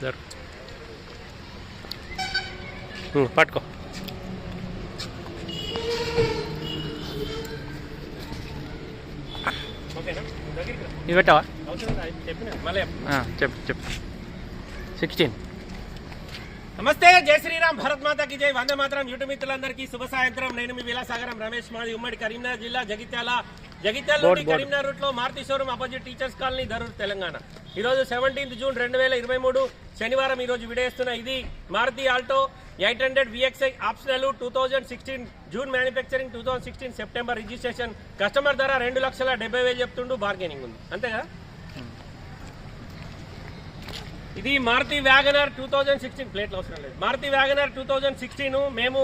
జరు ఉమ్, పట్టుకో ఓకేనా దగ్గరికి రా. ఇది పెట్టావా అవసరం లేదు, చెప్పిన మళ్ళీ చెప్పు. ఆ, చెప్పు చెప్పు సిక్స్టీన్ నమస్తే జై శ్రీరామ్ భరత్ మాతాకి జై వందే మాత్రం యూట్యూబ్ మిత్రులందరికీ శుభ సాయంత్రం నేను మీ విలాసాగరం రమేష్ మాది ఉమ్మడి కరీంనగర్ జిల్లా జగిత్యాల జగిత్యాల నుండి. కరీంనగర్ రూట్లో Maruti showroom opposite teachers colony Dharur Telangana. ఈ రోజు సెవెంటీన్త్ జూన్ రెండు వేల ఇరవై మూడు శనివారం ఈ రోజు విడేస్తున్న ఇది Maruti Alto eight hundred VXI optional two thousand sixteen June manufacturing two thousand sixteen September registration. Customer ధర రెండు లక్షల డెబ్బై వేలు చెప్తుండు బార్గెనింగ్ ఉంది. అంతే కదా? ఇది Maruti WagonR two thousand sixteen ప్లేట్లు అవసరం లేదు. Maruti WagonR two thousand sixteen మేము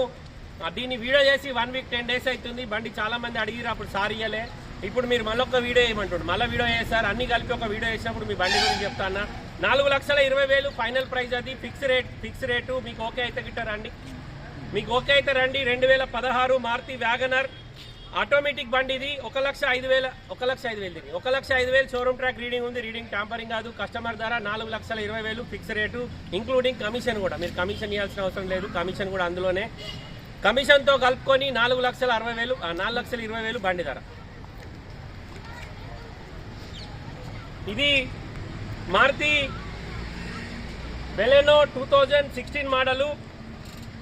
దీన్ని వీడియో చేసి వన్ వీక్ టెన్ డేస్ అవుతుంది. బండి చాలా మంది అడిగిరు అప్పుడు సార్ ఇయ్యలే. ఇప్పుడు మీరు మళ్ళీ ఒక వీడియో వేయమంటుండు మళ్ళీ వీడియో వేసారు అన్ని కలిపి ఒక వీడియో వేసినప్పుడు మీ బండి గురించి చెప్తాను నాలుగు లక్షల ఇరవై వేలు ఫైనల్ ప్రైస్ అది ఫిక్స్ రేట్ ఫిక్స్ రేటు మీకు ఓకే అయితే గిట్ట రండి. మీకు ఓకే అయితే రండి రెండు వేల పదహారు మారుతి వ్యాగనర్. ఆటోమేటిక్ బండి ఇది ఒక లక్ష ఐదు వేల ఒక లక్ష ఐదు వేలు ఇది. ఒక లక్ష ఐదు వేలు షోరూమ్ ట్రాక్ రీడింగ్ ఉంది రీడింగ్ ట్యాంపరింగ్ కాదు కస్టమర్ ధర నాలుగు లక్షల ఇరవై వేలు ఫిక్స్ రేటు ఇంక్లూడింగ్ కమిషన్ కూడా. మీరు కమిషన్ ఇవ్వాల్సిన అవసరం లేదు కమిషన్ కూడా అందులోనే. కమిషన్తో కలుపుకొని నాలుగు లక్షల అరవై వేలు ఆ, నాలుగు లక్షల ఇరవై వేలు బండి ధర. ఇది Maruti Baleno two thousand sixteen model.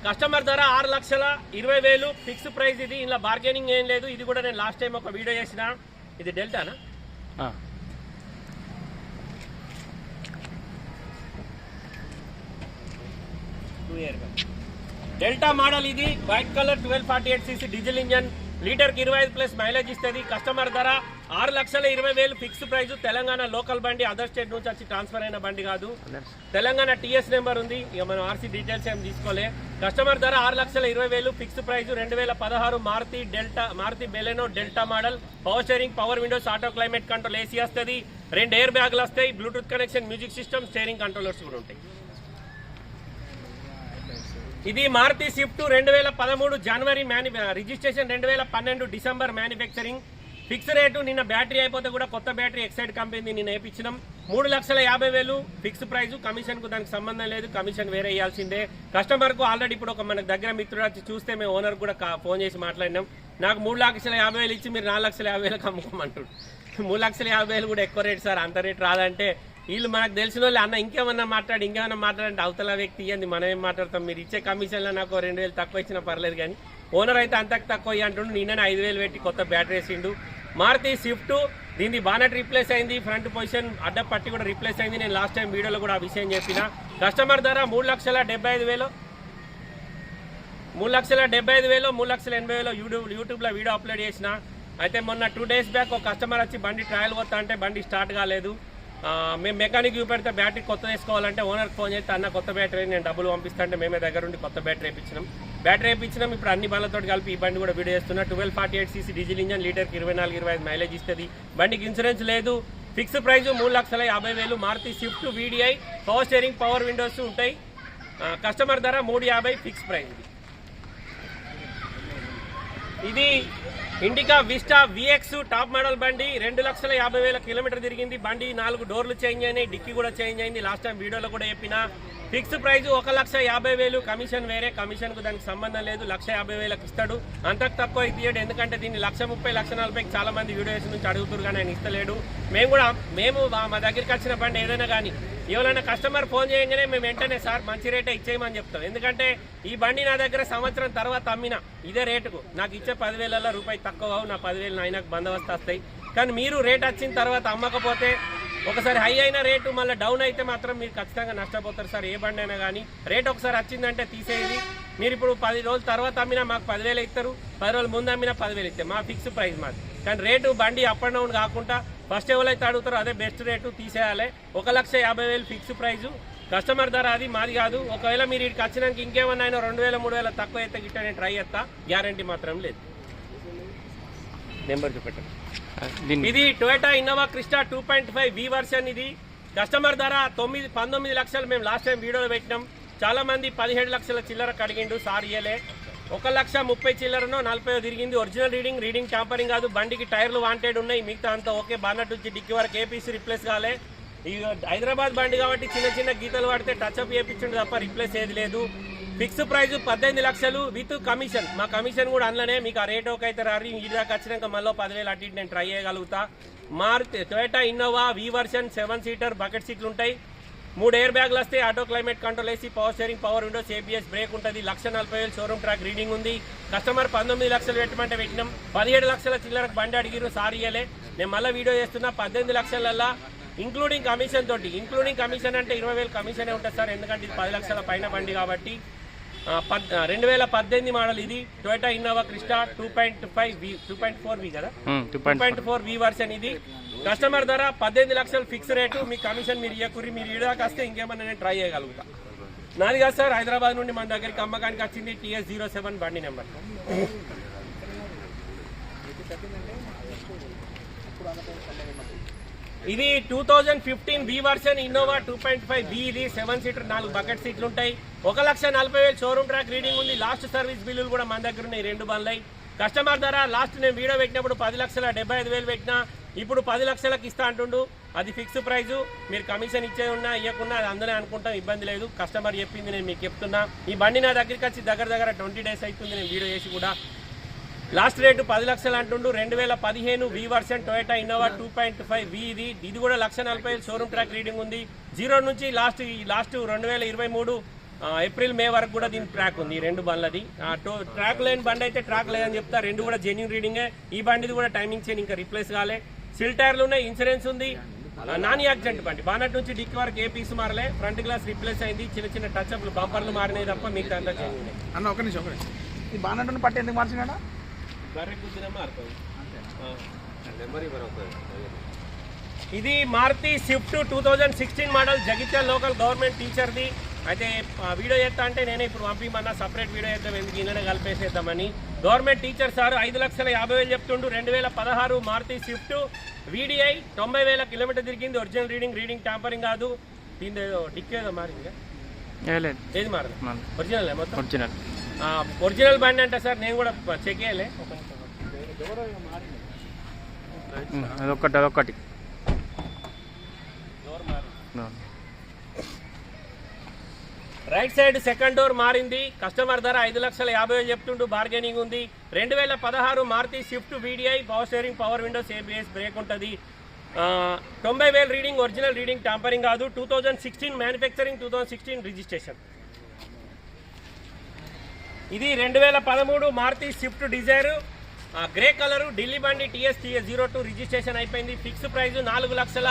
Customer ధర ఆరు లక్షల ఇరవై వేలు. ఫిక్స్ ప్రైస్ ఇది. ఇలా బార్గెనింగ్ ఏం లేదు. ఇది కూడా నేను లాస్ట్ టైం ఒక వీడియో చేసిన. ఇది డెల్టానా? డెల్టా మోడల్ ఇది. White colour twelve forty eight CC diesel engine. లీటర్కి ఇరవై ఐదు ప్లస్ మైలేజ్ ఇస్తుంది. కస్టమర్ ధర ఆరు లక్షల ఇరవై వేలు ఫిక్స్ ప్రైస్. తెలంగాణ లోకల్ బండి అదర్ స్టేట్ నుంచి వచ్చి ట్రాన్స్ఫర్ అయిన బండి కాదు. తెలంగాణ టీఎస్ నెంబర్ ఉంది. ఇక మనం ఆర్సీ డీటెయిల్స్ ఏం తీసుకోలే. కస్టమర్ ధర ఆరు లక్షల ఇరవై వేలు ఫిక్స్ ప్రైస్ రెండు వేల పదహారు Maruti Delta Maruti Baleno Delta model. Power steering power windows auto climate control AC వస్తుంది. రెండు ఎయిర్ బ్యాగ్లు వస్తాయి. Bluetooth connection music system steering controllers కూడా ఉంటాయి. ఇది మారుతి స్విఫ్ట్ రెండు వేల పదమూడు జనవరి మ్యాను రిజిస్ట్రేషన్ రెండు వేల పన్నెండు డిసెంబర్ మ్యానుఫ్యాక్చరింగ్. ఫిక్స్ రేటు నిన్న బ్యాటరీ అయిపోతే కూడా కొత్త బ్యాటరీ ఎక్సైడ్ కంపెనీ నిన్న వేయించినాం. మూడు లక్షల యాభై వేలు ఫిక్స్ ప్రైజ్ కమిషన్కు దానికి సంబంధం లేదు కమిషన్ వేరే ఇవ్వాల్సిందే కస్టమర్కు ఆల్రెడీ ఇప్పుడు ఒక మన దగ్గర మిత్రుడు వచ్చి చూస్తే మేము ఓనర్ కూడా ఫోన్ చేసి మాట్లాడినాం. నాకు మూడు లక్షల యాభై వేలు ఇచ్చి మీరు నాలుగు లక్షల యాభై వేలకు అమ్ముకోమంటాడు మూడు లక్షల యాభై వేలు కూడా ఎక్కువ రేట్ సార్ అంత రేట్ రాదంటే వీళ్ళు మనకు తెలిసిన వాళ్ళు. అన్న ఇంకేమన్నా మాట్లాడి ఇంకేమన్నా మాట్లాడంటే అవతల వ్యక్తి ఇవ్వండి మనం ఏం మాట్లాడతాం? మీరు ఇచ్చే కమిషన్లో నాకు రెండు వేలు తక్కువ ఇచ్చినా పర్లేదు కానీ ఓనర్ అయితే అంతకు తక్కువ అంటుండు నిన్ననే ఐదు వేలు పెట్టి కొత్త బ్యాటరీ వేసిండు. మారుతి స్విఫ్ట్ దీన్ని బానెట్ రీప్లేస్ అయింది ఫ్రంట్ పొజిషన్ అడ్డ పట్టి కూడా రీప్లేస్ అయింది. నేను లాస్ట్ టైం వీడియోలో కూడా ఆ విషయం చెప్పిన. కస్టమర్ ధర మూడు లక్షల డెబ్బై ఐదు వేలు. మూడు లక్షల డెబ్బై ఐదు వేలు మూడు లక్షల ఎనభై వేలు యూట్యూబ్ యూట్యూబ్లో వీడియో అప్లోడ్ చేసిన. అయితే మొన్న టూ డేస్ బ్యాక్ ఒక కస్టమర్ వచ్చి బండి ట్రయల్ పోతా అంటే బండి స్టార్ట్ కాలేదు. మేము మెకానిక్ చూపెడితే బ్యాటరీ కొత్త వేసుకోవాలంటే ఓనర్కి ఫోన్ చేస్తే అన్న కొత్త బ్యాటరీ నేను డబ్బులు పంపిస్తాంటే మేమే దగ్గర ఉండి కొత్త బ్యాటరీ వేయించినాం బ్యాటరీ వేయించినాం ఇప్పుడు అన్ని బండ్లతో కలిపి ఈ బండి కూడా వీడియో చేస్తున్నా. Twelve forty eight CC diesel engine లీటర్కి ఇరవై నాలుగు ఇరవై ఐదు మైలేజ్ ఇస్తుంది. బండికి ఇన్సూరెన్స్ లేదు. ఫిక్స్ ప్రైస్ మూడు లక్షల యాభై వేలు. Maruti Swift VDI power steering power windows ఉంటాయి. కస్టమర్ ధర మూడు యాభై ఫిక్స్ ప్రైస్ ఇది Indica Vista VX top model బండి రెండు లక్షల యాభై వేల కిలోమీటర్ తిరిగింది. బండి నాలుగు డోర్లు చేంజ్ అయినాయి డిక్కీ కూడా చేంజ్ అయింది. లాస్ట్ టైం వీడియోలో కూడా చెప్పిన ఫిక్స్ ప్రైజ్ ఒక లక్ష యాభై వేలు కమిషన్ వేరే. కమిషన్కు దానికి సంబంధం లేదు లక్ష యాభై వేలకు ఇస్తాడు. అంతకు తక్కువ తీయడు ఎందుకంటే దీన్ని లక్ష ముప్పై లక్ష నలభైకి చాలా మంది వీడియోస్ నుంచి అడుగుతున్నారు కానీ ఆయన ఇస్తలేడు. మేము కూడా మేము మా- మా దగ్గరికి వచ్చిన బండి ఏదైనా కానీ ఎవరైనా కస్టమర్ ఫోన్ చేయగానే మేము వెంటనే సార్ మంచి రేటే ఇచ్చేయమని చెప్తాం. ఎందుకంటే ఈ బండి నా దగ్గర సంవత్సరం తర్వాత అమ్మిన ఇదే రేటుకు. నాకు ఇచ్చే పదివేలలో రూపాయి తక్కువ నా పదివేలు నాయనకు బందోబస్తు వస్తాయి. కానీ మీరు రేట్ వచ్చిన తర్వాత అమ్మకపోతే ఒకసారి హై అయిన రేటు మళ్ళీ డౌన్ అయితే మాత్రం మీరు ఖచ్చితంగా నష్టపోతారు సార్. ఏ బండి అయినా కానీ రేట్ ఒకసారి వచ్చిందంటే తీసేది మీరు ఇప్పుడు పది రోజుల తర్వాత అమ్మినా మాకు పదివేలు ఇస్తారు పది రోజుల ముందు అమ్మినా పదివేలు ఇస్తారు మా ఫిక్స్ ప్రైస్ మాది. కానీ రేటు బండి అప్ అండ్ డౌన్ కాకుండా ఫస్ట్ ఎవరైతే అడుగుతారో అదే బెస్ట్ రేటు తీసేయాలి. ఒక లక్ష యాభై వేలు ఫిక్స్ ప్రైజు. కస్టమర్ ధర అది మాది కాదు. ఒకవేళ మీరు ఇక్కడికి వచ్చినాక ఇంకేమన్నా అయినా రెండు వేల మూడు వేల తక్కువ అయితే గిట్ట నేను ట్రై చేస్తా. గ్యారంటీ మాత్రం లేదు. నెంబర్ చూపెట్టండి. ఇది Toyota Innova Crysta two point five V version ఇది. కస్టమర్ ధర తొమ్మిది పంతొమ్మిది లక్షలు మేము లాస్ట్ టైం వీడియోలో పెట్టినాం. చాలా మంది పదిహేడు లక్షల చిల్లర కడిగిండు సార్ ఇయ్యలే. ఒక లక్ష ముప్పై చిల్లరనో నలభై తిరిగింది. ఒరిజినల్ రీడింగ్ రీడింగ్ ట్యాంపరింగ్ కాదు. బండికి టైర్లు వాంటెడ్ ఉన్నాయి. మిగతా అంతా ఓకే. బాన్నట్ నుంచి డిక్కి వరకు ఏపీసీ రిప్లేస్ కాలే. ఈ హైదరాబాద్ బండి కాబట్టి చిన్న చిన్న గీతలు పడితే టచ్ అప్ చేయించండి తప్ప రిప్లేస్ ఏది లేదు. ఫిక్స్ ప్రైస్ పద్దెనిమిది లక్షలు విత్ కమిషన్ మా కమిషన్ కూడా అందులోనే మీకు ఆ రేట్ ఒక అయితే రారి. ఈ దాకా వచ్చినాక మళ్ళీ పదివేలు అటు నేను try చేయగలుగుతా. Maruti Toyota Innova V version seven seater bucket సీట్లు ఉంటాయి. మూడు ఎయిర్ బ్యాగ్లు వస్తే auto climate control AC power steering power windows ABS brake ఉంటుంది. లక్ష నలభై వేలు షోరూమ్ ట్రాక్ రీడింగ్ ఉంది. కస్టమర్ పంతొమ్మిది లక్షలు పెట్టమంటే పెట్టినాం. పదిహేడు లక్షల చిల్లరకు బండి అడిగిరు సారీ నేను మళ్ళీ వీడియో చేస్తున్నా పద్దెనిమిది లక్షలల్లా ఇంక్లూడింగ్ కమిషన్ తోటి. ఇంక్లూడింగ్ కమిషన్ అంటే ఇరవై వేలు కమిషనే ఉంటుంది సార్? ఎందుకంటే ఇది పది లక్షల పైన బండి కాబట్టి. పద్ రెండు వేల పద్దెనిమిది మోడల్ ఇది. Toyota Innova Crysta two point five V two point four V కదా? Two point four V version ఇది. కస్టమర్ ధర పద్దెనిమిది లక్షలు ఫిక్స్ రేటు మీ కమిషన్ మీరు ఇయ్యకురి మీరు ఇడాక వస్తే ఇంకేమన్నా నేను ట్రై చేయగలుగుతా. నాది కాదు సార్ హైదరాబాద్ నుండి మన దగ్గరికి అమ్మకానికి వచ్చింది టీఎస్ జీరో సెవెన్ బండి నెంబర్. ఇది two thousand fifteen B version Innova two point five B ఇది సెవెన్ సీటర్ నాలుగు బకెట్ సీట్లు ఉంటాయి. ఒక లక్ష నలభై వేలు షోరూమ్ ట్రాక్ రీడింగ్ ఉంది. లాస్ట్ సర్వీస్ బిల్లులు కూడా మన దగ్గర ఉన్నాయి. రెండు బండ్లై కస్టమర్ ధర లాస్ట్ నేను వీడియో పెట్టినప్పుడు పది లక్షల డెబ్బై ఐదు వేలు పెట్టినా ఇప్పుడు పది లక్షలకు ఇస్తా అంటుండు. అది ఫిక్స్ ప్రైస్ మీరు కమిషన్ ఇచ్చే ఉన్నా ఇవ్వకున్నా అది అందరూ అనుకుంటాం. ఇబ్బంది లేదు. కస్టమర్ చెప్పింది నేను మీకు చెప్తున్నా. ఈ బండి నా దగ్గరికి వచ్చి దగ్గర దగ్గర ట్వంటీ డేస్ అవుతుంది నేను వీడియో చేసి కూడా లాస్ట్ రేటు పది లక్షలు అంటుండు. రెండు వేల పదిహేను V version Toyota Innova two point five V ఇది. ఇది కూడా లక్ష నలభై షోరూమ్ ట్రాక్ రీడింగ్ ఉంది. జీరో నుంచి లాస్ట్ ఈ లాస్ట్ రెండు వేల ఇరవై మూడు ఏప్రిల్ మే వరకు కూడా దీని ట్రాక్ ఉంది రెండు బండ్లది. టో- ట్రాక్ లేని బండి అయితే ట్రాక్ లేదని చెప్తా. రెండు కూడా జెన్యున్ రీడింగే ఈ బండిది కూడా టైమింగ్ చేయని ఇంకా రిప్లేస్ కాలే. సిల్ టైర్లు ఉన్నాయి ఇన్సూరెన్స్ ఉంది. ఆ, నాన్ యాక్సిడెంట్ బండి. బానట్ నుంచి డిక్కి వరకు ఏ పీస్ మారలే. ఫ్రంట్ గ్లాస్ రీప్లేస్ అయింది. చిన్న చిన్న టచ్ అప్లు బంపర్లు మారినాయి తప్ప మీకు అంతా జెన్యున్ అన్న ఒక నిమిషం ఈ బాగా పట్టి ఎందుకు ఇది Maruti Swift two thousand sixteen model Jagtial local government టీచర్ది అయితే వీడియో చేస్తా అంటే నేనే ఇప్పుడు పంపిమన్నా సపరేట్ వీడియో చేద్దాం ఎందుకు ఈయననే కలిపేసేద్దామని. గవర్నమెంట్ టీచర్ సార్ ఐదు లక్షల యాభై వేలు చెప్తుండు రెండు వేల పదహారు మారుతి స్విఫ్ట్ వీడిఐ తొంభై వేల కిలోమీటర్ తిరిగింది ఒరిజినల్ రీడింగ్ రీడింగ్ ట్యాంపరింగ్ కాదు. దీని ఏదో డిక్ ఏదో మారింది ఏది మారదు? ఒరిజినల్ మొత్తం? ఒరిజినల్ ఒరిజినల్ బండి అంటే సార్ నేను కూడా చెక్ చేయలే. ఉమ్, అదొకటి అదొక్కటి రైట్ సైడ్ సెకండ్ డోర్ మారింది. కస్టమర్ ధర ఐదు లక్షల యాభై వేలు చెప్తుండు బార్గెనింగ్ ఉంది. రెండు వేల పదహారు Maruti Swift VDI power steering power windows ABS brake ఉంటుంది. తొంభై వేలు రీడింగ్ ఒరిజినల్ రీడింగ్ టాంపరింగ్ కాదు. Two thousand sixteen manufacturing two thousand sixteen registration. ఇది రెండు వేల పదమూడు Maruti Swift Dzire. Grey colour Delhi బండి TS TS zero two registration అయిపోయింది. ఫిక్స్ ప్రైస్ నాలుగు లక్షల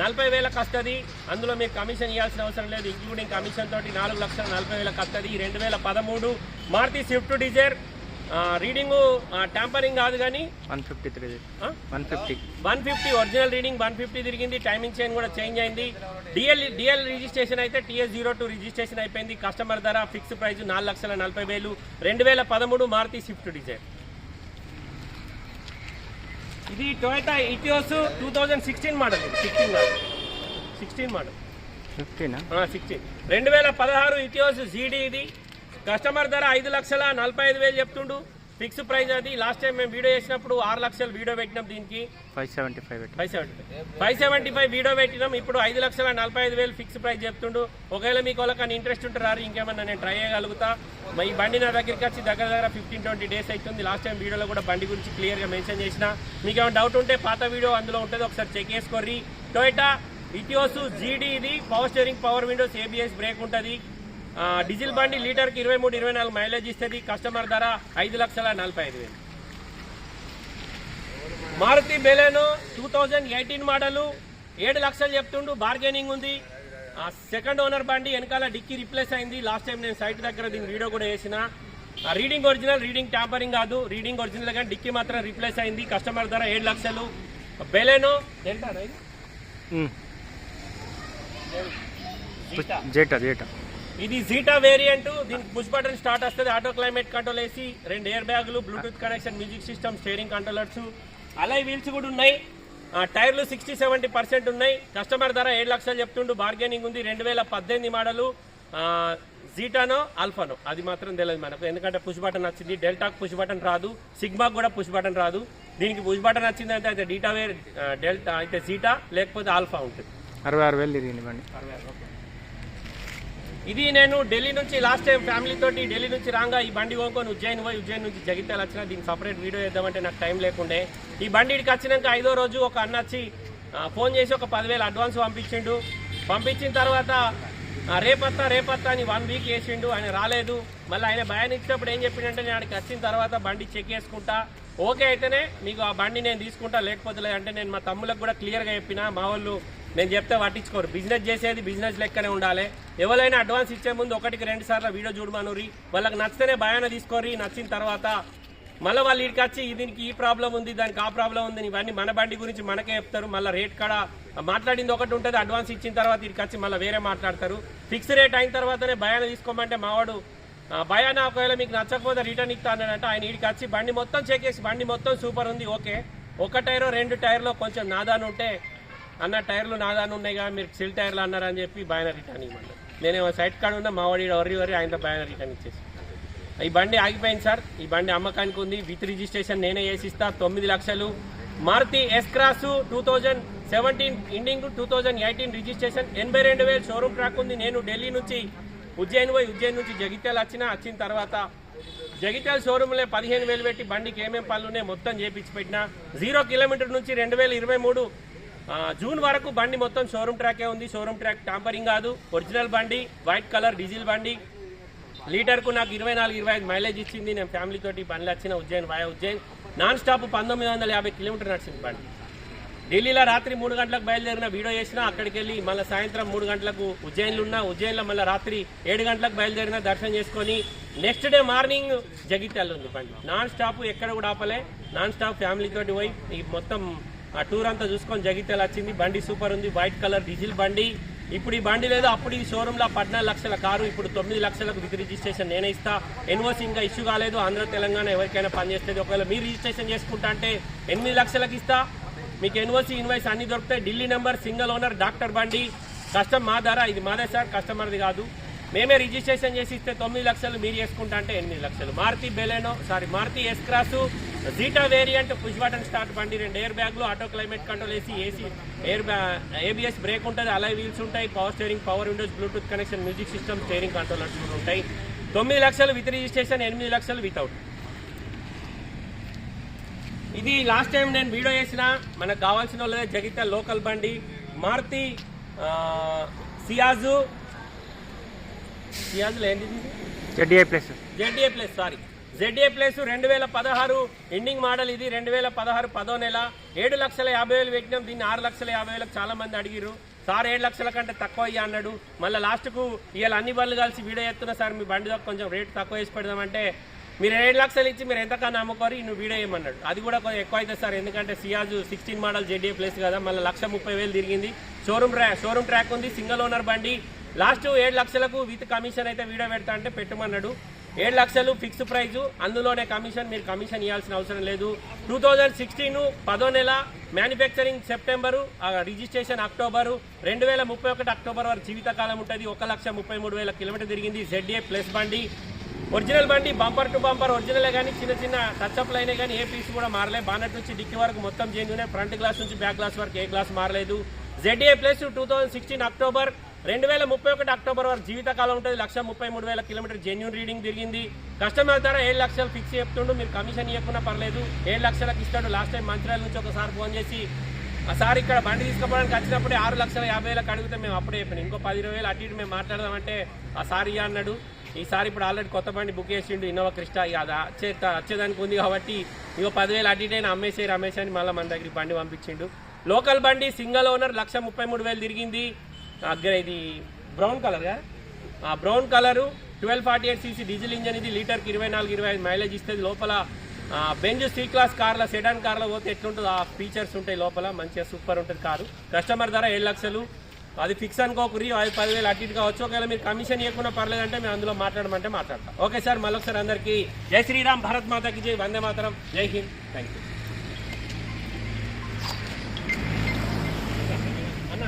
నలభై వేలకు వస్తుంది అందులో మీరు కమిషన్ ఇవ్వాల్సిన అవసరం లేదు. ఇంక్లూడింగ్ కమిషన్ తోటి నాలుగు లక్షల నలభై వేలకు వస్తుంది రెండు వేల పదమూడు Maruti Swift Dzire. Reading tampering కాదు కానీ one fifty three. One fifty. One fifty original reading one fifty తిరిగింది. టైమింగ్ చైన్ కూడా చేంజ్ అయింది. డిఎల్ డిఎల్ రిజిస్ట్రేషన్ అయితే టీఎస్ జీరో టూ రిజిస్ట్రేషన్ అయిపోయింది. కస్టమర్ ధర ఫిక్స్ ప్రైస్ నాలుగు లక్షల నలభై వేలు. రెండు వేల పదమూడు మారుతి స్విఫ్ట్ డిజైర్. ఇది Toyota Etios two thousand sixteen model ఇది సిక్స్టీన్ మోడల్ సిక్స్టీన్ మోడల్ ఫిఫ్టీనా సిక్స్టీన్ రెండు వేల పదహారు ఇటియోస్ జీడీ ఇది. కస్టమర్ ధర ఐదు లక్షల నలభై ఐదు వేలు చెప్తుండు. ఫిక్స్ ప్రైస్ అది. లాస్ట్ టైం మేము వీడియో చేసినప్పుడు ఆరు లక్షలు వీడియో పెట్టినాం దీనికి. Five seventy five five seventy five. Seventy five video పెట్టినాం. ఇప్పుడు ఐదు లక్షల నలభై ఐదు వేలు ఫిక్స్ ప్రైస్ చెప్తుండు. ఒకవేళ మీకు వాళ్ళకన్నా ఇంట్రెస్ట్ ఉంటారు ఇంకేమన్నా నేను ట్రై చేయగలుగుతా. ఈ బండి నా దగ్గరికి వచ్చి దగ్గర దగ్గర ఫిఫ్టీన్ ట్వంటీ డేస్ అవుతుంది లాస్ట్ టైం వీడియోలో కూడా బండి గురించి క్లియర్గా మెన్షన్ చేసిన. మీకు ఏమైనా డౌట్ ఉంటే పాత వీడియో అందులో ఉంటుంది. ఒకసారి చెక్ చేసుకోర్రి. టొయోటా ఇటియోస్ జీడీ ఇది. Power steering power windows ABS brake ఉంటుంది. డీజిల్ బండి లీటర్కి ఇరవై మూడు ఇరవై నాలుగు మైలేజ్ ఇస్తుంది. కస్టమర్ ధర ఐదు లక్షల నలభై ఐదు వేలు. Maruti Baleno two thousand eighteen model ఏడు లక్షలు చెప్తుండు. బార్గెనింగ్ ఉంది. ఆ సెకండ్ ఓనర్ బండి వెనకాల డిక్కీ రిప్లేస్ అయింది. లాస్ట్ టైం నేను సైట్ దగ్గర దీని వీడియో కూడా వేసిన. రీడింగ్ ఒరిజినల్ రీడింగ్ ట్యాంపరింగ్ కాదు. రీడింగ్ ఒరిజినల్ కానీ డిక్కీ మాత్రం రిప్లేస్ అయింది. కస్టమర్ ధర ఏడు లక్షలు. Baleno Delta Zeta Zeta. ఇది జీటా వేరియంట్ దీనికి పుష్ బటన్ స్టార్ట్ వస్తుంది. ఆటో క్లైమేట్ కంట్రోల్ వేసి రెండు ఎయిర్ బ్యాగులు Bluetooth connection music system steering controllers alloy wheels కూడా ఉన్నాయి. టైర్లు సిక్స్టీ సెవెంటీ పర్సెంట్ ఉన్నాయి. కస్టమర్ ధర ఏడు లక్షలు చెప్తుండు. బార్గెనింగ్ ఉంది. రెండు వేల పద్దెనిమిది మోడలు. జీటానో ఆల్ఫానో అది మాత్రం తెలియదు మనకు. ఎందుకంటే పుష్ బటన్ వచ్చింది. డెల్టాకు పుష్ బటన్ రాదు. సిగ్మాకు కూడా పుష్ బటన్ రాదు. దీనికి పుష్ బటన్ వచ్చింది అంటే అయితే డీటా వేర్ డెల్టా అయితే జీటా లేకపోతే ఆల్ఫా ఉంటుంది. అరవై ఆరు వేలు తిరిగింది బండి. ఇది నేను ఢిల్లీ నుంచి లాస్ట్ టైం ఫ్యామిలీతో ఢిల్లీ నుంచి రాగా ఈ బండి కొనుక్కొని ఉజ్జయిన్ పోయి ఉజ్జయిన్ నుంచి జగిత్యాల వచ్చిన దీనికి సపరేట్ వీడియో చేద్దామంటే నాకు టైం లేకుండే. ఈ బండి ఇక్కడికి వచ్చినాక ఐదో రోజు ఒక అన్న వచ్చి ఫోన్ చేసి ఒక పదివేలు అడ్వాన్స్ పంపించిండు. పంపించిన తర్వాత రేపత్తా రేపత్తా అని వన్ వీక్ వేసిండు ఆయన రాలేదు. మళ్ళీ ఆయన భయాన్ని ఇచ్చినప్పుడు ఏం చెప్పిండంటే నేను ఆడికి వచ్చిన తర్వాత బండి చెక్ చేసుకుంటా. ఓకే అయితేనే మీకు ఆ బండి నేను తీసుకుంటా లేకపోతే అంటే నేను మా తమ్ములకు కూడా క్లియర్గా చెప్పిన మా వాళ్ళు నేను చెప్తే పట్టించుకోరు. బిజినెస్ చేసేది బిజినెస్ లెక్కనే ఉండాలి. ఎవరైనా అడ్వాన్స్ ఇచ్చే ముందు ఒకటికి రెండు సార్లు వీడియో చూడమనురి వాళ్ళకి నచ్చితేనే భయాన తీసుకోరి నచ్చిన తర్వాత మళ్ళీ వాళ్ళు ఇక్కడికి వచ్చి దీనికి ఈ ప్రాబ్లం ఉంది దానికి ఆ ప్రాబ్లం ఉంది ఇవన్నీ మన బండి గురించి మనకే చెప్తారు. మళ్ళీ రేట్ కాడ మాట్లాడింది ఒకటి ఉంటుంది అడ్వాన్స్ ఇచ్చిన తర్వాత ఇక్కడికి వచ్చి మళ్ళీ వేరే మాట్లాడతారు. ఫిక్స్ రేట్ అయిన తర్వాతనే భయాన తీసుకోమంటే మావాడు భయాన ఒకవేళ మీకు నచ్చకపోతే రిటర్న్ ఇస్తా అన్నాడంటే ఆయన ఇక్కడికి వచ్చి బండి మొత్తం చెక్ చేసి బండి మొత్తం సూపర్ ఉంది ఓకే. ఒక టైర్ రెండు టైర్లో కొంచెం నాదాను ఉంటే అన్న టైర్లు నాదాన్ని ఉన్నాయి కదా మీరు సిల్ టైర్లు అన్నారని చెప్పి భయాన రిటర్న్ ఇవ్వండి నేనేమో సైట్ కాడ ఉన్నా మా వాడి వరి వరి ఆయనతో భయాన రిటర్న్ ఇచ్చేసి. ఈ బండి ఆగిపోయింది సార్. ఈ బండి అమ్మకానికి ఉంది. విత్ రిజిస్ట్రేషన్ నేనే వేసిస్తా తొమ్మిది లక్షలు. Maruti S Cross two thousand seventeen ending two thousand eighteen registration ఎనభై రెండు వేలు షోరూమ్ ట్రాక్ ఉంది. నేను ఢిల్లీ నుంచి ఉజ్జయిన్ పోయి ఉజ్జయిన్ నుంచి జగిత్యాల వచ్చిన వచ్చిన తర్వాత జగిత్యాల షోరూంలో పదిహేను వేలు పెట్టి బండికి ఏమేమి పనులు ఉన్నాయి మొత్తం చేపించి పెట్టిన. జీరో కిలోమీటర్ నుంచి రెండు వేల ఇరవై మూడు జూన్ వరకు బండి మొత్తం షోరూమ్ ట్రాకే ఉంది. షోరూమ్ ట్రాక్ టాంపరింగ్ కాదు. ఒరిజినల్ బండి వైట్ కలర్ డీజిల్ బండి. లీటర్కు నాకు ఇరవై నాలుగు ఇరవై ఐదు మైలేజ్ ఇచ్చింది. నేను ఫ్యామిలీతోటి బండ్లు వచ్చిన Ujjain via Ujjain. Non stop పంతొమ్మిది వందల యాభై కిలోమీటర్ నడిచింది బండి. ఢిల్లీలో రాత్రి మూడు గంటలకు బయలుదేరిన వీడియో చేసిన అక్కడికి వెళ్ళి మళ్ళీ సాయంత్రం మూడు గంటలకు ఉజ్జయిన్లు ఉన్న ఉజ్జయిన్లో మళ్ళీ రాత్రి ఏడు గంటలకు బయలుదేరిన దర్శనం చేసుకొని నెక్స్ట్ డే మార్నింగ్ జగిత్యాల ఉంది బండి. నాన్ స్టాప్ ఎక్కడ కూడా ఆపలే. నాన్ స్టాప్ ఫ్యామిలీతోటి పోయి ఈ మొత్తం ఆ టూర్ అంతా చూసుకొని జగిత్యాల వచ్చింది. బండి సూపర్ ఉంది. వైట్ కలర్ డీజిల్ బండి. ఇప్పుడు ఈ బండి లేదు. అప్పుడు ఈ షోరూంలో పద్నాలుగు లక్షల కారు ఇప్పుడు తొమ్మిది లక్షలకు విత్ రిజిస్ట్రేషన్ నేనే ఇస్తా. ఎన్ఓసి ఇంకా ఇష్యూ కాలేదు. ఆంధ్ర తెలంగాణ ఎవరికైనా పనిచేస్తుంది ఒకవేళ మీరు రిజిస్ట్రేషన్ చేసుకుంటా అంటే ఎనిమిది లక్షలకు ఇస్తా. మీకు ఎన్ఓసి ఇన్వాయిస్ అన్ని దొరుకుతాయి. Delhi number single owner doctor బండి. కస్టమ్ మా ధర. ఇది మాదే సార్. కస్టమర్ది కాదు. మేమే రిజిస్ట్రేషన్ చేసి ఇస్తే తొమ్మిది లక్షలు మీరు చేసుకుంటా అంటే ఎనిమిది లక్షలు. Maruti Baleno sorry Maruti S Cross Zeta variant push button start బండి రెండు ఎయిర్ బ్యాగ్లు auto climate control AC AC air ABS brake ఉంటుంది అలాగే వీల్స్ ఉంటాయి power steering power windows Bluetooth connection music system steering controllers కూడా ఉంటాయి. తొమ్మిది లక్షలు విత్ రిజిస్ట్రేషన్ ఎనిమిది లక్షలు వితౌట్. ఇది లాస్ట్ టైం నేను వీడియో చేసిన మనకు కావాల్సిన వాళ్ళదే జగిత లోకల్ బండి మారుతి సియాజు సియాజులో ఏంటిది? ఇది? ZDI plus. ZA plus sorry ZA plus రెండు వేల పదహారు ఎండింగ్ మోడల్ ఇది. రెండు వేల పదహారు పదో నెల ఏడు లక్షల యాభై వేలు పెట్టినాం. దీన్ని ఆరు లక్షల యాభై వేలకు చాలా మంది అడిగిరు సార్ ఏడు లక్షల కంటే తక్కువ అయ్యా అన్నాడు. మళ్ళీ లాస్ట్కు ఇవాళ అన్ని బళ్ళు కలిసి వీడియో ఎత్తున్నా సార్ మీ బండి దాకా కొంచెం రేట్ తక్కువ వేసి పెడదామంటే మీరు ఏడు లక్షలు ఇచ్చి మీరు ఎంతకన్నా అమ్ముకోరు నువ్వు వీడియో ఏమన్నాడు అది కూడా కొంచెం ఎక్కువ అవుతుంది సార్. ఎందుకంటే Ciaz sixteen model ZA plus కదా. మళ్ళీ లక్ష ముప్పై వేలు తిరిగింది. షోరూమ్ ట్రా షోరూమ్ ట్రాక్ ఉంది. సింగిల్ ఓనర్ బండి లాస్ట్ ఏడు లక్షలకు విత్ కమిషన్ అయితే వీడియో పెడతా అంటే పెట్టమన్నాడు. ఏడు లక్షలు ఫిక్స్ ప్రైజ్. అందులోనే కమిషన్ మీరు కమిషన్ ఇవ్వాల్సిన అవసరం లేదు. టూ థౌజండ్ సిక్స్టీన్ పదో నెల మ్యానుఫ్యాక్చరింగ్ సెప్టెంబరు ఆ రిజిస్ట్రేషన్ అక్టోబరు రెండు వేల ముప్పై ఒకటి అక్టోబర్ వరకు జీవితకాలం ఉంటుంది. ఒక లక్ష ముప్పై మూడు వేల కిలోమీటర్ తిరిగింది జెడ్ఏ ప్లస్ బండి. ఒరిజినల్ బండి బంపర్ టు బంపర్ ఒరిజినలే కానీ చిన్న చిన్న టచ్అప్లు అయినా కానీ ఏ పీస్ కూడా మారలే. బానట్ నుంచి డిక్కి వరకు మొత్తం చేంజ్ ఫ్రంట్ గ్లాస్ నుంచి బ్యాక్ గ్లాస్ వరకు ఏ గ్లాస్ మారలేదు. ZA plus two thousand sixteen October రెండు వేల ముప్పై ఒకటి అక్టోబర్ వరకు జీవితకాలం ఉంటుంది. లక్ష ముప్పై మూడు వేల కిలోమీటర్ జెన్యున్ రీడింగ్ తిరిగింది. కస్టమర్ ధర ఏడు లక్షలు ఫిక్స్ చెప్తుండు. మీరు కమిషన్ ఇవ్వకుండా పర్లేదు. ఏడు లక్షలకు ఇస్తాడు. లాస్ట్ టైం మంచిర్యాల నుంచి ఒకసారి ఫోన్ చేసి ఆ సార్ ఇక్కడ బండి తీసుకోవడానికి వచ్చినప్పుడే ఆరు లక్షల యాభై వేలకు అడిగితే మేము అప్పుడే చెప్పాను. ఇంకో పది ఇరవై వేలు అటు ఇటు మేము మాట్లాడదామంటే ఆ సార్ ఇయ్య అన్నాడు. ఈసారి ఇప్పుడు ఆల్రెడీ కొత్త బండి బుక్ చేసిండు. ఇన్నోవా క్రిస్టా ఇక అది వచ్చే వచ్చేదానికి ఉంది కాబట్టి ఇంకో పదివేలు అటు ఇటు అయినా అమ్మేసే రమేష్ అని మళ్ళీ మన దగ్గరికి బండి పంపించిండు. లోకల్ బండి సింగల్ ఓనర్ లక్ష ముప్పై మూడు వేలు తిరిగింది. అగ్గర ఇది బ్రౌన్ కలర్గా ఆ brown colour twelve forty eight CC diesel engine ఇది లీటర్కి ఇరవై నాలుగు ఇరవై ఐదు మైలేజ్ ఇస్తుంది. లోపల బెంజ్ సి క్లాస్ కార్ల సెడాన్ కార్లో పోతే ఎట్లుంటుంది ఆ ఫీచర్స్ ఉంటాయి లోపల. మంచిగా సూపర్ ఉంటుంది కారు. కస్టమర్ ధర ఏడు లక్షలు. అది ఫిక్స్ అనుకోకరి అది పదివేలు అటు ఇటు కావచ్చు. ఒకవేళ మీరు కమిషన్ ఇవ్వకుండా పర్లేదంటే మేము అందులో మాట్లాడమంటే మాట్లాడతాం. ఓకే సార్ మళ్ళొకసారి అందరికీ జై శ్రీరామ్ భారత్ మాతకి జై వందే మాతరం జై హింద్. Thank you. అన్న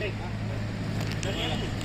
రైట్